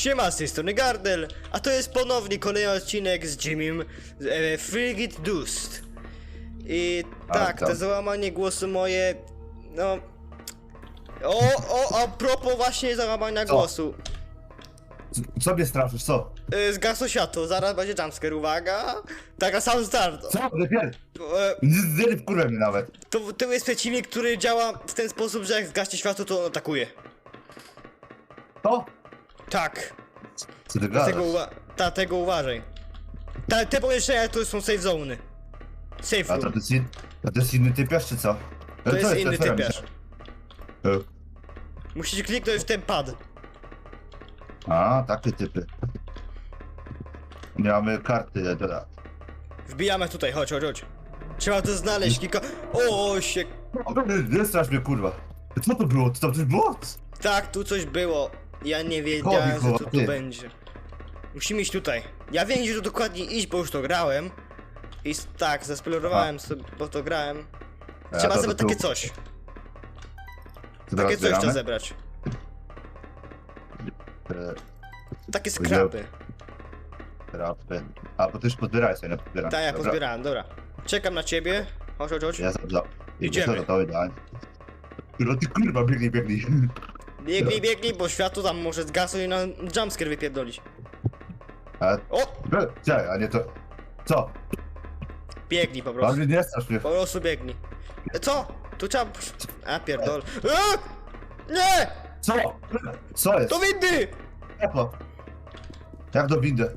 Siema, z tej strony Gardel, a to jest ponownie kolejny odcinek z Jimmym e, Frigid Dust. I tak, tam. to załamanie głosu moje, no... O, o, a propos właśnie załamania Co? głosu. Co- Co mnie straszysz, co? E, Zgasło światło, zaraz będzie jumpscare, uwaga. Taka sam start. Co? Lepiej! E, Nie wkurwę mnie nawet. to, to jest przeciwnik, który działa w ten sposób, że jak zgaśnie światło, to on atakuje. To? Tak. Co ty gadasz? Dlatego, uwa- ta, tego uważaj. Ta, te pomieszczenia to są safe zony. Safe A to, room. to, jest, in, a to jest inny typiarz, czy co? To jest inny typiarz. się. Musisz kliknąć w ten pad. A, takie typy. Nie mamy karty, dobra. Wbijamy tutaj, chodź, chodź, chodź. Trzeba to znaleźć, kilka... O, się... Nie, nie strasz mnie, kurwa. Co to było? Co tam coś było? Tak, tu coś było. Ja nie wiedziałem, Chodź, że kurwa, tu, ty. będzie. Musimy iść tutaj. Ja wiem, gdzie tu dokładnie iść, bo już to grałem. I s- tak, zasplorowałem sobie, bo to grałem. A, Trzeba to- zebrać to tu. takie coś. Teraz Takie coś trzeba zbieramy? zebrać. E, Takie skrapy. Rapy. A, bo ty już pozbierałeś sobie, nie pozbierałem. Tak, ja Dobra. pozbierałem, dobra. Czekam na ciebie. Chodź, chodź, chodź. Ja za, za. Idziemy. To, to idealnie. Kurwa, ty kurwa, biegnij, biegnij. Biegnij, biegnij, bo światło tam może zgasnąć i na jumpscare wypierdolić. A, O! czekaj, a nie to... Co? Biegnij po prostu. nie strasz mnie. Po prostu biegnij. E, Co? Tu trzeba... A, pierdol. A! Nie! Co? Co jest? Do windy! To? Jak do windy?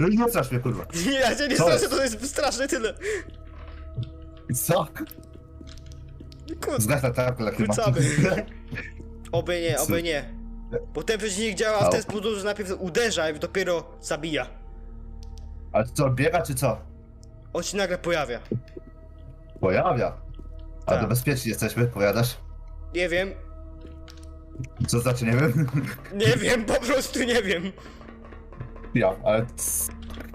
No i nie strasz mnie, kurwa. Nie, ja cię nie Co straszę, jest? to jest straszne tyle. Co? Kurde. Latarkę, jak chyba. Wrzucamy. Oby nie, oby nie. Bo ten przeciwnik działa w ten sposób, że najpierw uderza i dopiero zabija. Ale co, biega czy co? On się nagle pojawia. Pojawia. A Tak. to bezpieczni jesteśmy, powiadasz? Nie wiem, Co znaczy, nie wiem. nie wiem, po prostu nie wiem. Ja, ale...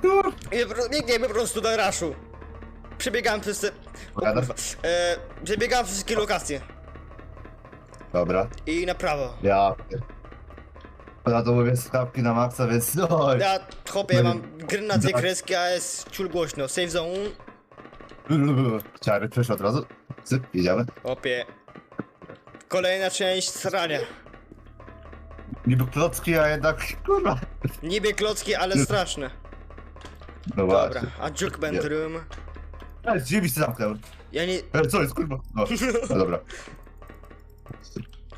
Kur... Nie, pro- Biegniemy po prostu do raszu. Przebiegałem przez te... O kurwa. E, przebiegałem przez wszystkie lokacje. Dobra, I na prawo. ja... Ja to mówię skawki na maksa, więc no... Ja, chłopie, ja mam gry na dwie tak. kreski, a jest ciul głośno. Save zone. Czary, przeszło od razu. Syp, idziemy. Chłopie. Kolejna część srania. Niby klocki, a jednak... Kurwa. Niby klocki, ale straszne. No Dobra, właśnie. a Jukeband Nie. Room. Ej, drzwi się zamknęły. Ja nie... Co jest, kurwa? No, no dobra.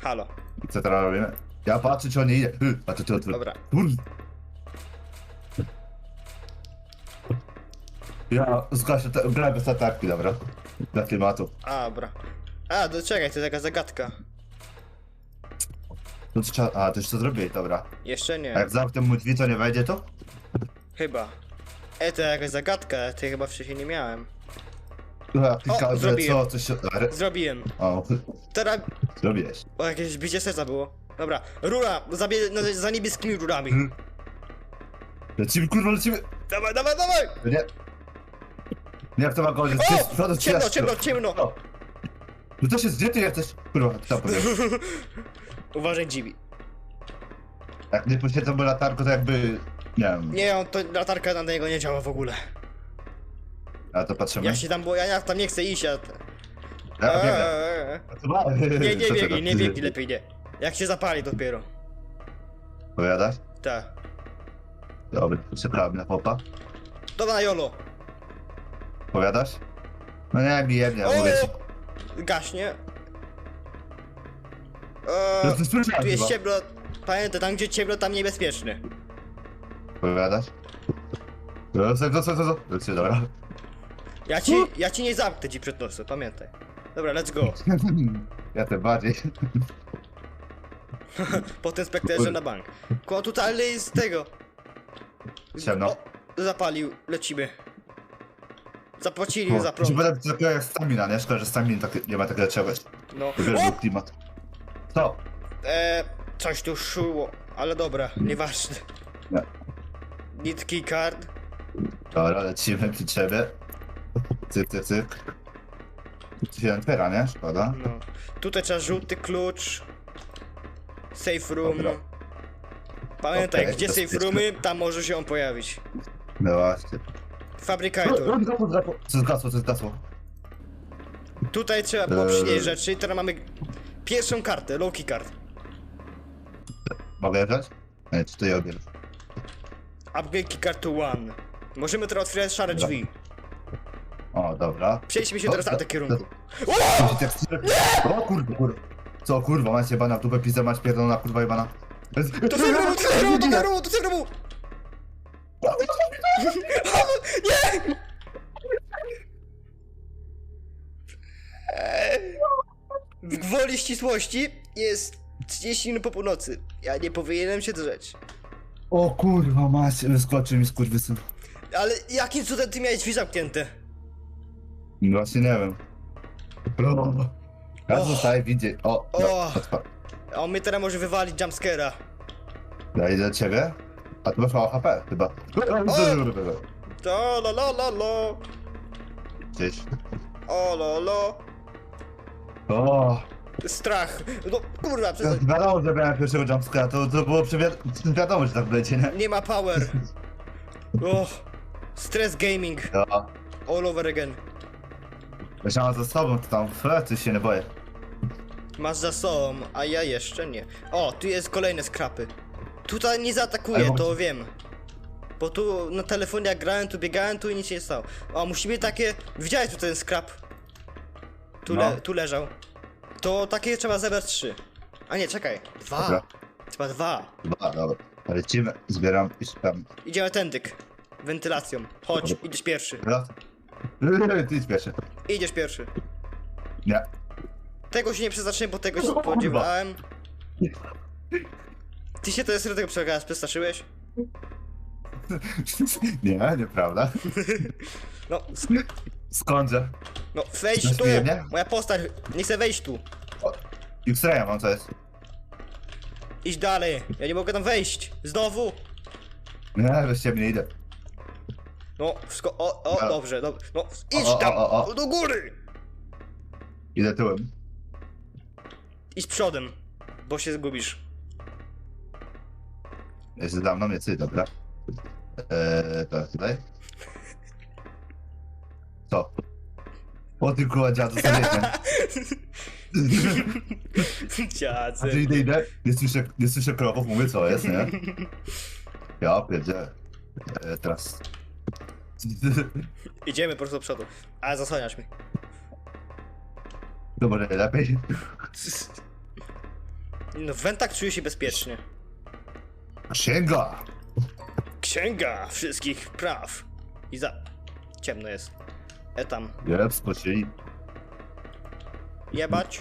Halo. Co teraz robimy? Ja patrzę, czy on nie idzie. Y, A to ty. Dobra. Ja zgaszę, te- grałem bez latarki, dobra? Dla klimatu. A, dobra. A, to czekaj, to taka zagadka. No to trzeba... A, to już to zrobiłeś, dobra. Jeszcze A nie. jak zamknę mu drzwi, to nie wejdzie to? Chyba. E, to jakaś zagadka, ty chyba wcześniej nie miałem. Zrobiłem. co, coś się... Zrobiłem. O, Teraz... zrobiłeś. O, jakieś bicie serca było. Dobra, rura, za, bie- no, za niebieskimi rurami. Mhm. Lecimy, kurwa, lecimy! Dawaj, dawaj, dawaj! Nie. Nie, to ma godzić? Ty z O! przodu, czy Ciemno, z ciemno, tyłu? ciemno! O. No to się gdzie ty jesteś? Kurwa, powiem. Uważaj, Jimmy. Jak nie poświecam mu latarką, to jakby... Nie wiem. Nie, on, to latarka na niego nie działa w ogóle. A to patrzymy. Ja się tam, bo ja, ja tam nie chcę iść, ja... Ja biegnę. Eee, Nie, nie Co ty biegnij, nie biegnij, lepiej nie. Jak się zapali dopiero. Powiadasz? Tak. Dobra, czekałem na popa. Dobra, Jolo. Powiadasz? No nie, mi jebnie, O, mówię ci. Gaśnie. No Eee, to słyszałem tu jest chyba. ciemno. Pamiętaj, tam gdzie ciemno, tam niebezpieczny. Powiadasz? No co, co, co, co, co? co? Dobra. Ja ci, ja ci nie zamknę ci przed nosem, pamiętaj. Dobra, let's go. Ja tym bardziej. Potem spekterze na bank. Ko tutaj z tego. Ciemno. O, zapalił, lecimy. Zapłacili za prąd. będę trochę jak stamina, nie? Szkoda, że stamina tak, nie ma takiego czegoś. No. Wiesz, O! klimat. Co? E, coś tu szło, ale dobra, nieważne. Nie. Key card. Dobra, lecimy przy ciebie. Cyk, cyk, cyk. Tu się otwiera, nie? Szkoda. No. Tutaj trzeba żółty klucz. Safe room. Dobra. Pamiętaj, Okej, gdzie safe bezpiecznie. roomy, tam może się on pojawić. No właśnie. Fabrykator. Co zgasło, co zgasło? Tutaj trzeba było Eee. przynieść rzeczy, teraz mamy pierwszą kartę, low key card. Mogę wziąć? Nie, czy to ja odbieram? Upgrade key card to one. Możemy teraz otwierać szare Dobra. drzwi. O, dobra. Przejdźmy się teraz na tym kierunku. O kurwa, kurwa. Co kurwa, macie bana w dupę pizdę, mać pierdolona kurwa jebana. To safe room, to safe room, to safe room! Nie! W gwoli ścisłości jest 30 minut po północy. Ja nie powinienem się drzeć. O kurwa, macie, wyskoczył mi skurwysyn. Ale jakim cudem ty miałeś drzwi zamknięte? No Właśnie nie wiem. Bro. Ja Och. zostaję widzieć. O, no, odpa- A on mnie teraz może wywalić jumpscare'a. Idę do ciebie. A ty masz mało HP, chyba. To la la la la. Gdzieś. O lo lo. O, Strach. No kurwa, to przecież wiadomo, że miałem pierwszego jumpscare'a, to, to było przewi- wiadomo, że tak będzie, nie? nie ma power. Oh. Stress gaming. No. All over again. Myślałem za sobą, to tam, fe, ty się nie boję. Masz za sobą, a ja jeszcze nie. O, tu jest kolejne skrapy. Tutaj nie Ale zaatakuję, mogę- to wiem. Bo tu na telefonie jak grałem, tu biegałem, tu i nic się nie stało. O, musimy takie... Widziałeś tu ten skrap? Tu, No. le... tu leżał. To takie trzeba zebrać trzy. A nie, czekaj. Dwa. Dobra. Trzeba dwa. Dobra, dobra. Lecimy, zbieram i szukam. Idziemy tędyk. Wentylacją. Chodź, Dobra. idziesz pierwszy. Dobra? Ty idź pierwszy. Idziesz pierwszy. Nie. Tego się nie przeznaczyłem, bo tego się O, kurwa. spodziewałem. Ty się to jest tego przegrałeś, przestraszyłeś? Nie, nieprawda. No, sk- Skądże? no wejdź tu! Mnie? Moja postać, nie chcę wejść tu. X-raya mam, co jest? Idź dalej, ja nie mogę tam wejść. Znowu! Nie, bez ciebie nie idę. No, wszystko, o, o, No. dobrze, dobrze. No, idź O, tam, o, o. do góry! Idę tyłem. Idź przodem, bo się zgubisz. Jest za mną, jest dobra. Eee, teraz tutaj. Co? O ty kurwa dziadu, co nie A ty Dziadzy. idę, idę, nie słyszę, nie słyszę kroków, mówię co jest, nie? Ja pierdzielę. Eee, teraz. Idziemy po prostu do przodu. A, zasłaniasz mi. To może lepiej. No, w wentach czuję się bezpiecznie. Księga! Księga wszystkich praw. I za... Ciemno jest. E tam. Jeb, skoczyli. Jebać.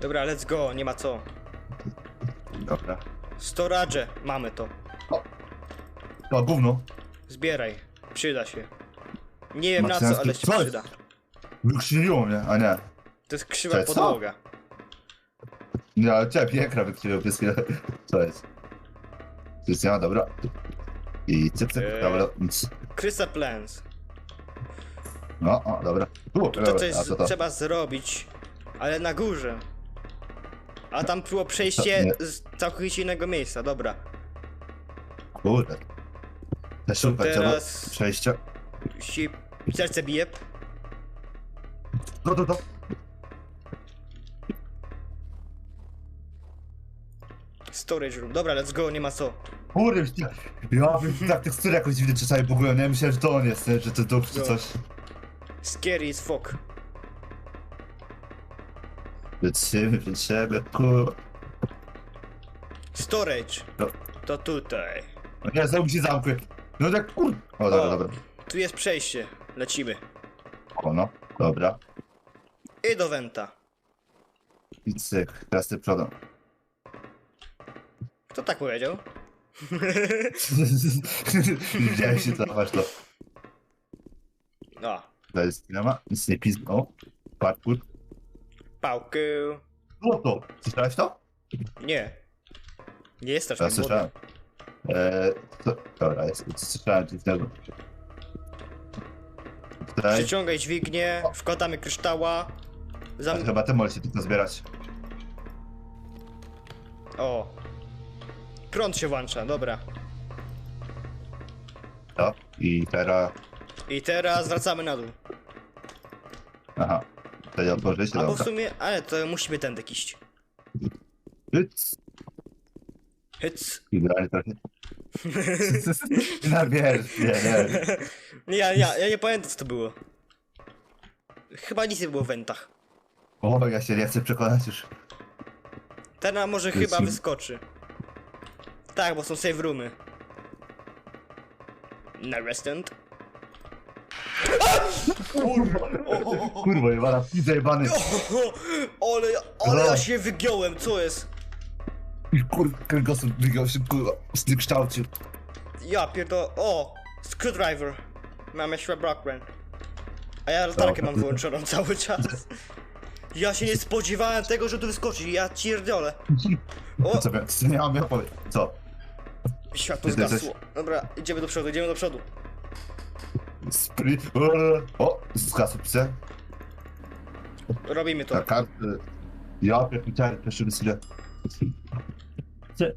Dobra, let's go, nie ma co. Dobra. Storage, mamy to. O, gówno. Zbieraj, przyda się. Nie wiem na co, ale się Co przyda. Wykrzywiło mnie, a nie. To jest krzywa co? podłoga. Nie, ale ciebie ekran wykrzywiło chwilę. Co jest? Krystiana, dobra. I cyk, cyk, Eee. dobra. nic. Crystal Plans. No, o, dobra. U, dobra, coś a co to? trzeba zrobić, ale na górze. A tam było przejście To z całkowicie innego miejsca, dobra. Kurde. Te szukać teraz- trzeba przejścia. Si... Serce bije. No to to. Storage room. Dobra, let's go, nie ma co. Kurde, ja, ja tak tekstury jakoś dziwnie czasami bugują, nie? Myślałem, że to on jest, nie? że to duch czy No. coś. Scary as fuck. Przed siebie, kurwa. Storage. No. To tutaj. No nie, znowu się zamkły. No tak, kur... O, dobra, O. dobra. Tu jest przejście. Lecimy. O, no, dobra. I do Venta. I cyk, teraz ty przodem. Kto tak powiedział? Widziałem się, zobacz to. O, To jest nie ma, nic nie pizgnął. Parkour. pałkę. Co to? Słyszałeś to? Nie. Nie jest Ja strasznie słyszałem. Eee, to, dobra, jest, coś innego. Tutaj, Przyciągaj dźwignię, wkładamy kryształa. Zam... chyba ty możesz się tylko zbierać. O. prąd się włącza, dobra. To. I teraz... I teraz wracamy na dół. Aha. To nie otworzyć, Albo w dobra. sumie, ale to musimy tędy iść. Hyc. Hyc. Idealnie trochę. No wiesz, nie, nie. Nie, ja, ja, ja nie pamiętam co to było. Chyba nic nie było w wentach. O, ja się nie chcę przekonać już. Teraz może chyba wyskoczy. Tak, bo są save roomy. Na restant. Kurwa, jebana, pizza jebany. O, ale, ale ja się wygiąłem, co jest? Kurwa, kręgosłup wygiął się, kurwa, zniekształcił. Ja pierdolę. O! Screwdriver. Mamy Schwebrockman. A ja latarkę mam wyłączoną cały czas. Ja się nie spodziewałem tego, że tu wyskoczy. Ja cierdolę. O! Co, co nie mam ja powiem. Co? Światło zgasło. Dobra, idziemy do przodu, idziemy do przodu. Spri... O, zgasł pse. Robimy to. Ta karty. Ja pierdolę, proszę wysyle. Gdzie?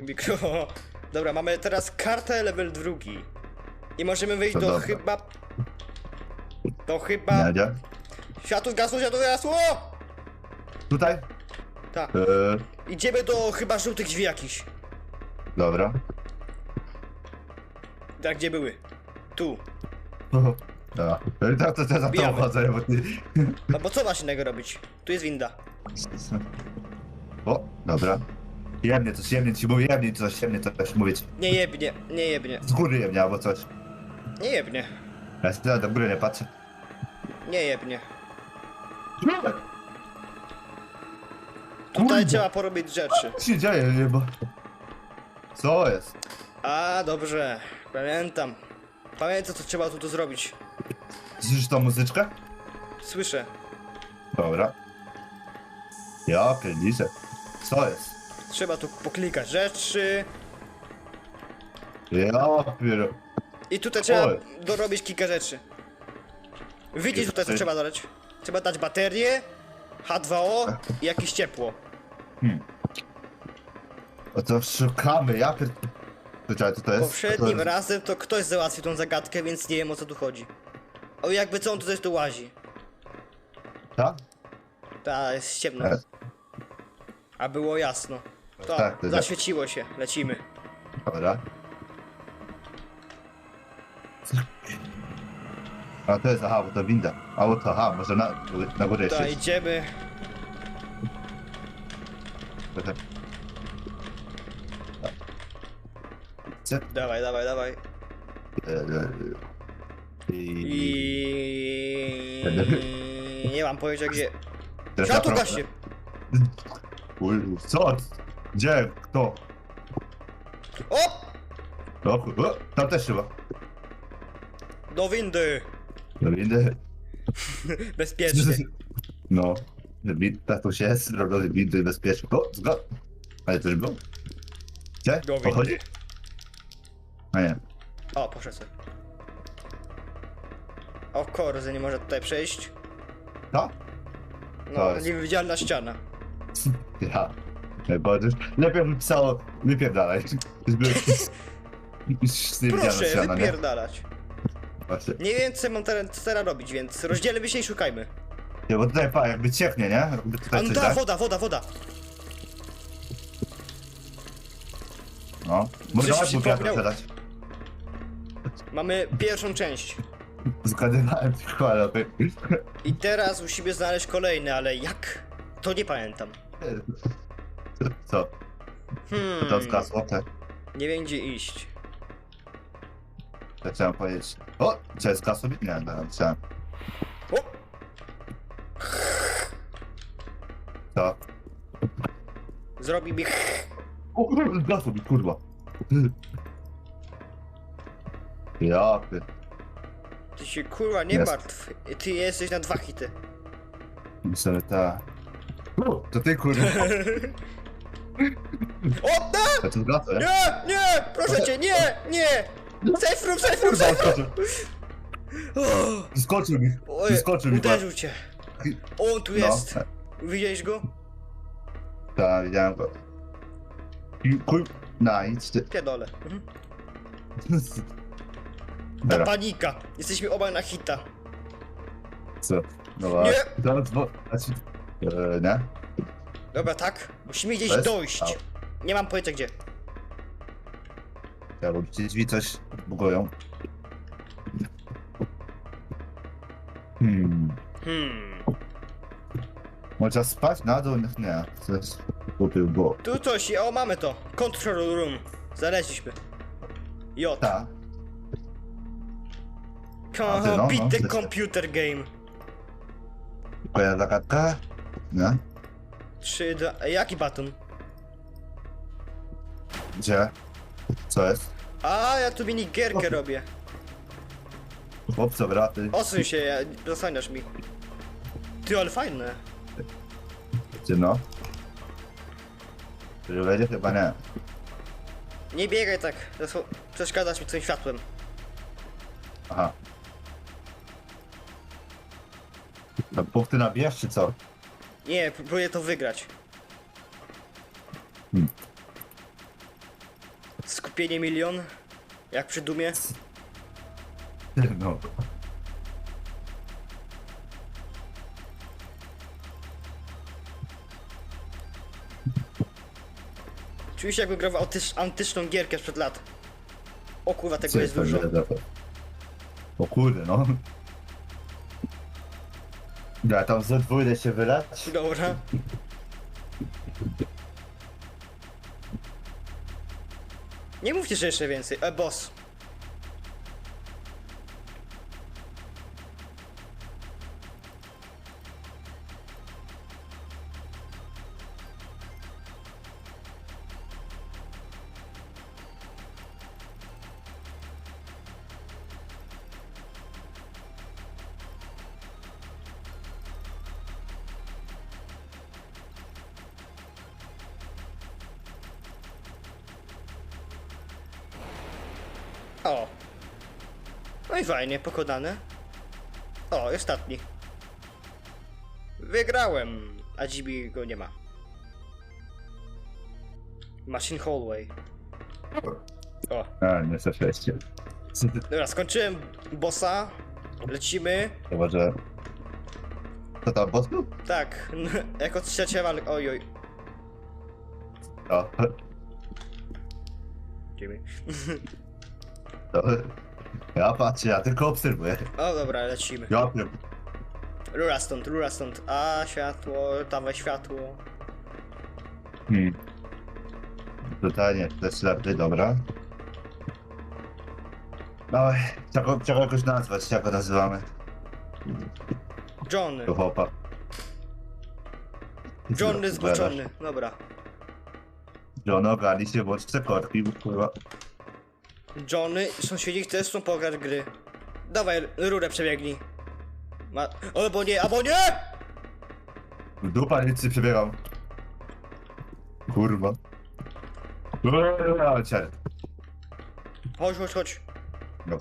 Mikro. Dobra, mamy teraz kartę level drugi. I możemy wyjść To do dobra. chyba... To chyba... Nie, nie. Światło zgasło, światło zgasło! Tutaj? Tak. Eee, Idziemy do chyba żółtych drzwi jakichś. dobra. Tak, gdzie były? Tu. Dobra. I tak to też za to chodzę, bo ty... No bo co masz innego robić? Tu jest winda. O, dobra. Jemnie coś, jemnie ci mówię, jemnie coś, jemnie coś mówić. Nie jebnie, nie jebnie, Z góry jemnie albo coś. nie jebnie, Ja się do góry nie patrzę. nie jebnie. Tutaj trzeba porobić rzeczy. Co się dzieje, nie, bo... Co jest? A, dobrze, pamiętam. Pamiętam, co trzeba tu, tu zrobić. Słyszysz tą muzyczkę? Słyszę. Dobra. Ja pierniczę. Co jest? Trzeba tu poklikać rzeczy. Ja pier... I tutaj trzeba Oj. dorobić kilka rzeczy. Widzisz tutaj, co trzeba dodać? Trzeba dać baterię, H2O i jakieś ciepło. O to szukamy, ja pier... Czekaj, co to jest? Poprzednim to razem to ktoś załatwił tą zagadkę, więc nie wiem o co tu chodzi. O, jakby co on tutaj tu łazi. Tak? Ta, jest ciemno. A było jasno. To, Tak, to zaświeciło się, lecimy. Dobra. A to jest, aha, bo to winda. A bo to, aha, może na, na górze jeszcze jest. idziemy. Trochę. Co? Dawaj, dawaj, dawaj. E, I... I... Nie mam pojęcia gdzie. Światło gaśnie! Uj, Co? Gdzie? Kto? O! O, chuj, o, tam też chyba. Do windy! Do windy. Bezpiecznie. No. Winda tu się jest, robione windy bezpiecznie. O, zgod. Ale też go? Gdzie? Do windy. A nie. O, poszedł sobie. O, korzy nie może tutaj przejść. To? No, To jest- niewidzialna ściana. Ja. Najbardziej. Lepiej by pisało, wypierdalaj. Żeby... Proszę, nie? wypierdalać. Właśnie. Nie wiem, co mam teraz, teraz robić, więc rozdzielmy się i szukajmy. Nie, bo tutaj pa, jakby cieknie, nie? Jakby tutaj no coś woda, woda, woda. No. Może Coś ci mu wiatr przypomniało. sprzedać. Mamy pierwszą część. Zgadywałem tylko, ale okej. I teraz musimy znaleźć kolejny, ale jak? To nie pamiętam. Co? Hmm, To zgasło, tak? nie wiem gdzie iść. To chciałem powiedzieć. O! Co jest zgasło? Nie, nie, chciałem. O! Co? Zrobi mi O zgasło mi, kurwa. Ja, ty. Ty się kurwa nie Jest. martw. Ty jesteś na dwa hity. Myślę, że ta... To ty, kurwa. O, da! To to zgasło, nie? Nie! Proszę cię, nie, nie! Safe room, safe room, safe room! O, Skoczył mi. Oj, Skoczył mi. uderzył cię. On tu jest. No, Widziałeś go? tak, widziałem go. I Kur... Na, idź ty. Pierdolę. Mhm. Ta Dobra, panika. Jesteśmy obaj na hita. co? No Nie. właśnie. To, bo... Znaczy... E, nie? Dobra, tak? Musimy gdzieś jest- dojść. Au. Nie mam pojęcia gdzie. Ja bo ci drzwi coś bugują. Hmm. Hmm. Można spać na dół? Nie. To jest głupie było. Tu coś, o mamy to. Control room. Znaleźliśmy. J. Ta. A ty, on, no, beat no, the computer game. Twoja zagadka? Nie? 3, 2, Ej, jaki baton? Gdzie? Co jest? A, ja tu mini gierkę robię. Chłopco, braty. Osuń się, ja- zasłaniasz mi. Ty, ale fajne. Gdzie no? Czy będzie? Chyba nie. Nie biegaj tak, zasło- przeszkadzasz mi twoim światłem. Aha. No, punkty nabijasz, czy co? Nie, próbuję to wygrać. Hmm. Skupienie milion. Jak przy dumie. No. Czuję się jakbym grał w autys- antyczną gierkę sprzed lat. O kurwa, tego jest dużo. O kurde, no. Ja tam ze dwójdę się wylać. Dobra. Nie mówcie, że jeszcze więcej. E, boss. I fajnie, pokonane. O, i ostatni. Wygrałem, a GB go nie ma. Machine Hallway. O, A, nie za sześciu. dobra, skończyłem bossa. Lecimy. Chyba, że... Co tam, boss był? Tak, jako trzecia walka. Oj, oj. O, to... Ja patrzę, ja tylko obserwuję. O, dobra, lecimy. Ja wiem. Rura stąd, rura stąd. A, światło, dawaj światło. Hmm. Tutaj nie, to jest ślepy, dobra. No, trzeba, trzeba jakoś nazwać, jak go nazywamy. Johnny. Do chłopa. Johnny zboczony. Dobra. John ogarnij się, bądź te korki, kurwa. Johnny, sąsiedzi chcesz pograć gry. Dawaj, rurę przebiegnij. Ma... Albo nie, albo nie! Dupa nic nie przebiegam. Kurwa. Cię. Chodź, chodź, chodź. No.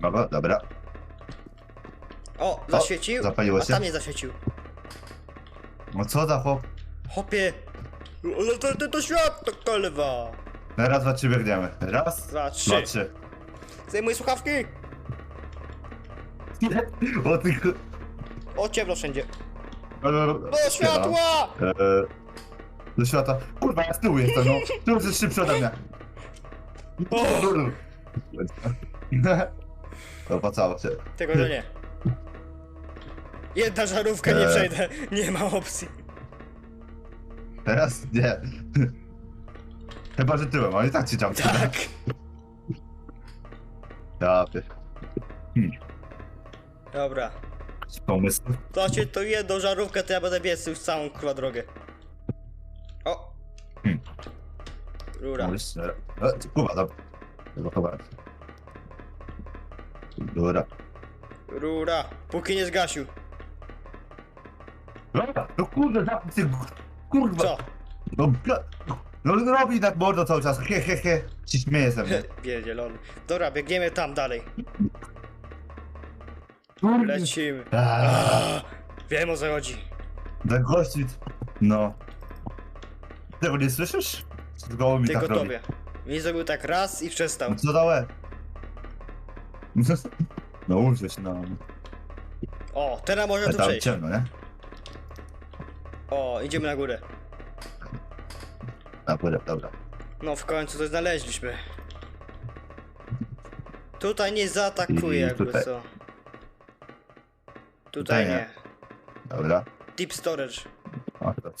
Dobra, dobra. O, zaświecił? zapaliło A się? tam nie zaświecił. No co za chłop? Hopie. Ale to, to, to światło kolwa. Na raz, dwa, trzy biegniemy. Raz, Dwa, trzy. dwa, trzy. Zdejmuj słuchawki. O ty... ku- O, ciemno wszędzie. Do Do światła! Eee, do światła. Kurwa, ja z tyłu jestem, no. Tu jesteś szybszy ode mnie. Opłacało się. Tego to nie. Jedna żarówka, nie Eee. przejdę. Nie ma opcji. Teraz nie. Chyba, że tyłem, ale i tak ci tam Tak. Ja, ty. Dobra. Pomysł. To cię to jedną żarówkę, to ja będę biec już całą kurwa drogę. O! Hmm. Rura. Że... E, Kuba, dobra. Zablokowałem się. Dobra. Rura. Póki nie zgasił. Dobra, no kurde, zamknij się, kurwa. Co? No, bla- no robi tak mordo cały czas, he he he. Ci śmieje ze mnie. Wiedzielony. Dobra, biegniemy tam dalej. Lecimy. Aaaa, A, wiem o co chodzi. Tak gościć. No. Tego nie słyszysz? Tylko mi Ty tak robi. gotowie. Mi zrobił tak raz i przestał. No co dałem? No użył się na... O, teraz można tu Tam przejść. ciemno, nie? O, idziemy na górę. Dobra. No w końcu coś znaleźliśmy. Tutaj nie zaatakuje I jakby tutaj- co. Tutaj Tutaj nie. nie. Dobra. Deep storage. O, to,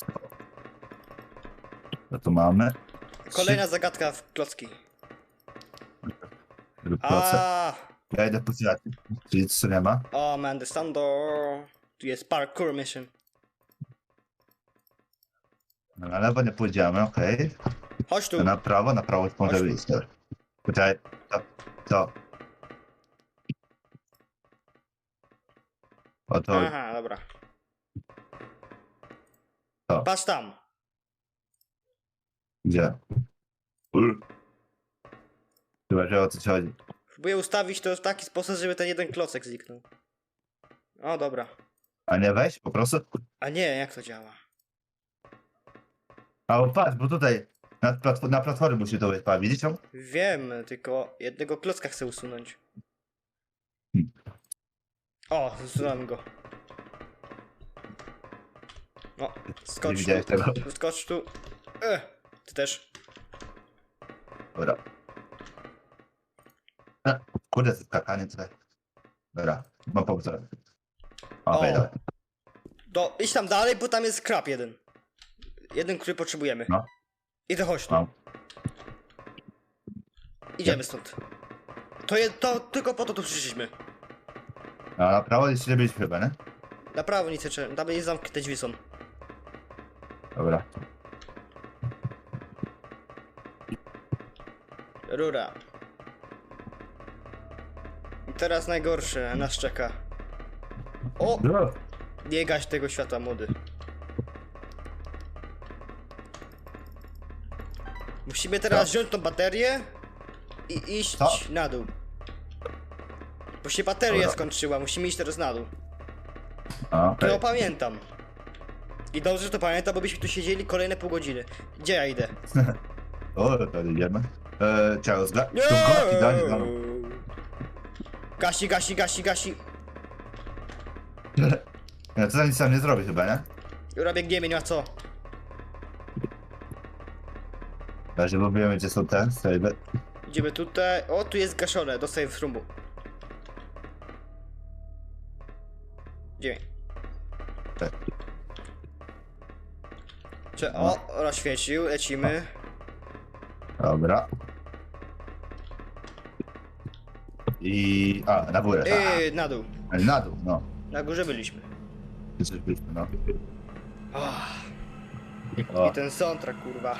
no to mamy. Kolejna zagadka w klocki. Proce. A, Ja idę po. Czyli co nie ma? o man, the thunder. Tu jest parkour mission. No, na lewo nie pójdziemy, okej. Chodź tu. To Na prawo, na prawo może Chodź dobra. Poczekaj, to, to. O to, Aha, dobra. To. Patrz tam. gdzie? Ul. Chyba, że o co ci chodzi. Próbuję ustawić to w taki sposób, żeby ten jeden klocek zniknął. O, dobra. A nie wejść po prostu? A nie, jak to działa? A bo patrz, bo tutaj na, platfo- na platformie musi to być, pa, widzisz ją? Wiem, tylko jednego klocka chcę usunąć. Hmm. O, usunąłem go. No, Nie skocz widziałeś tu. tego? Skocz tu. E, ty też. Dobra. A, Kurde, to skakanie tutaj. Dobra, mam pomysł. Okej, O. dobra. Do, idź tam dalej, bo tam jest krab jeden. Jeden, który potrzebujemy. No. I to chodź tu. Mam. Idziemy stąd. To, je, to tylko po to tu przyszliśmy. A na prawo jeszcze nie byliśmy chyba, nie? Na prawo nic trzeba. Tam jest zamknięte drzwi są. Dobra. Rura. I teraz najgorsze nas czeka. O! No. Nie gaś tego światła młody. Musimy teraz Co? wziąć tą baterię i iść Co? na dół. Bo się bateria Dobra. skończyła, musimy iść teraz na dół. A, okej. To pamiętam. I dobrze, że to pamiętam, bo byśmy tu siedzieli kolejne pół godziny. Gdzie ja idę? O, to idziemy. Trzeba zga... Tu gości dać, no. Gasi, gasi, gasi, gasi. Nie, to za nic sam nie zrobi chyba, nie? Dobra, biegniemy, nie ma co. Na razie bo wiemy, gdzie są te sejby. Idziemy tutaj. O, tu jest gaszone, do save roomu. Idziemy. Tak. Cze o, rozświecił, lecimy. Dobra. I... A, na górę, tak. Yy, na dół. Na dół, no. Na górze byliśmy. Gdzie byliśmy, no. Oh, O. I ten soundtrack, kurwa.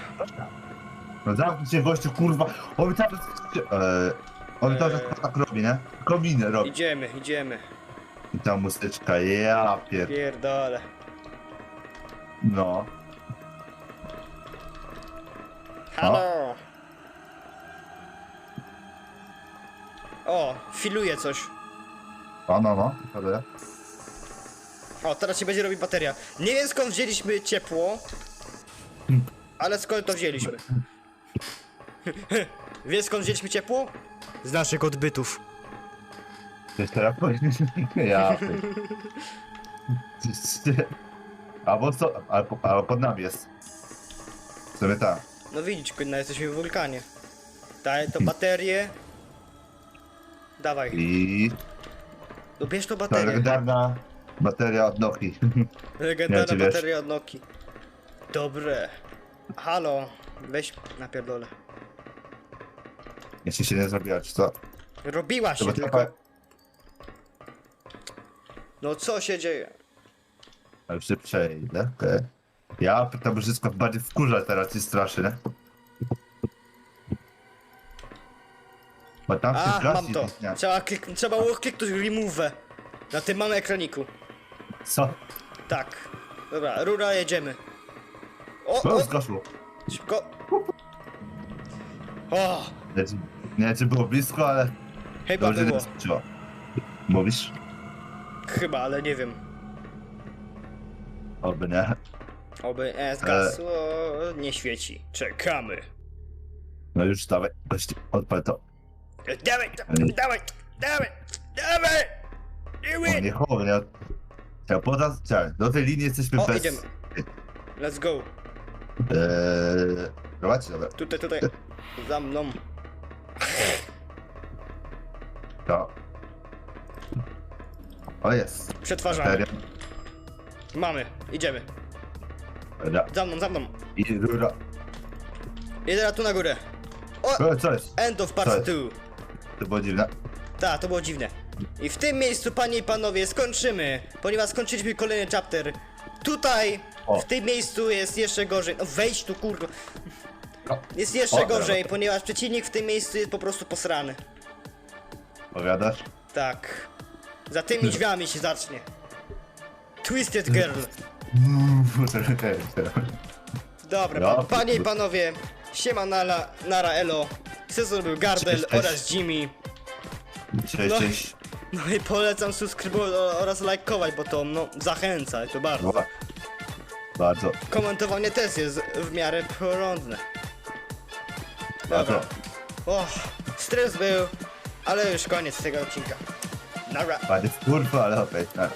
No zamknij się gościu, kurwa. On cały czas... Eee, on cały czas Eee. tak robi, nie? Kominy robi. Idziemy, idziemy. I ta muzyczka, ja pier... Pierdole. No. Halo! O, filuje coś. O, no, no. Dobra. O, teraz się będzie robić bateria. Nie wiem skąd wzięliśmy ciepło, ale skąd to wzięliśmy? Wiesz skąd wzięliśmy ciepło? Z naszych odbytów. Coś teraz powiedzieć? Ja. Albo co? Albo, albo pod nami jest. Sobie tak. No widzisz, kurna, jesteśmy w wulkanie. Daj to baterię. Dawaj, I... no bierz tą Ta baterię. legendarna bateria od Noki. Nie, Legendarna czy wiesz? bateria od Noki. Dobre. Halo, weź na pierdolę. Jeśli się nie zrobiła, czy co? Robiła się Chyba tylko. No co się dzieje? Ale się przejdę, okej. Ja to wszystko bardziej wkurza teraz i straszy, nie? Bo tam się A, mam to. nie? Trzeba, klik trzeba było kliknąć remove na tym małym ekraniku. Co? Tak. Dobra, rura, jedziemy. O, Co o, zgasło? Szybko. O, Nie, wiem, czy było blisko, ale chyba dobrze było. nie skończyło. Mówisz? Chyba, ale nie wiem. Oby nie. Oby e, zgasło, nie świeci. Czekamy. No już dawaj, gości, odpal to. E, Dawaj, dawaj, dawaj, dawaj, dawaj! Do O, it! nie chowa, nie. Czekaj, poda, czekaj, do tej linii jesteśmy O, bez... idziemy. Let's go. Eee, prowadź, dobra. Tutaj, tutaj. Za mną. To. O, jest. Przetwarzamy. Mamy. Idziemy. Dobra. Za mną, za mną. I. I teraz tu na górę. O! O, co jest? End of part jest? 2. To było dziwne. Tak, to było dziwne. I w tym miejscu, panie i panowie, skończymy, ponieważ skończyliśmy kolejny chapter. Tutaj, O. w tym miejscu jest jeszcze gorzej. No wejdź tu, kurwa. No. Jest jeszcze O, gorzej, dobra. ponieważ przeciwnik w tym miejscu jest po prostu posrany. Powiadasz? Tak. Za tymi drzwiami się zacznie. Twisted Girl. Czekaj, Dobra, pa, panie i panowie, siema nala, nara elo. Sezon był Gardel Cześć, cześć. oraz Jimmy. Cześć, No. cześć. No i polecam subskrybować oraz lajkować, bo to no zachęca, to bardzo. Dobra. Bardzo. Komentowanie też jest w miarę porządne. Bardzo. Dobra. Och, stres był, ale już koniec tego odcinka. Nara. Panie kurwa, ale okej. Okay.